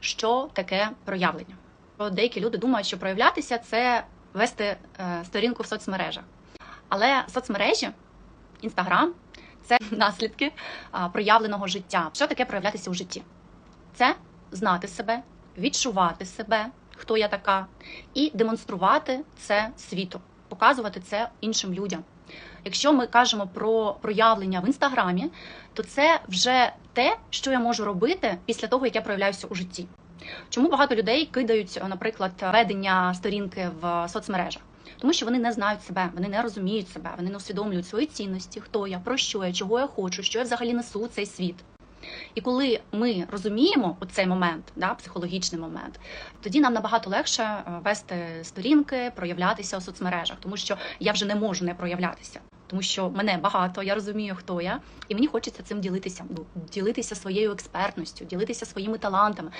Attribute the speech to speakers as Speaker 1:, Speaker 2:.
Speaker 1: що таке проявлення. Деякі люди думають, що проявлятися це вести е, сторінку в соцмережах. Але соцмережі, інстаграм це наслідки проявленого життя. Що таке проявлятися у житті? Це знати себе, відчувати себе, хто я така, і демонструвати це світу, показувати це іншим людям. Якщо ми кажемо про проявлення в інстаграмі, то це вже те, що я можу робити після того, як я проявляюся у житті. Чому багато людей кидають, наприклад, ведення сторінки в соцмережах? Тому що вони не знають себе, вони не розуміють себе, вони не усвідомлюють свої цінності, хто я, про що я, чого я хочу, що я взагалі несу цей світ. І коли ми розуміємо цей момент, да, психологічний момент, тоді нам набагато легше е, вести сторінки, проявлятися у соцмережах, тому що я вже не можу не проявлятися. Тому що мене багато, я розумію, хто я, і мені хочеться цим ділитися. Ну, ділитися своєю експертністю, ділитися своїми талантами.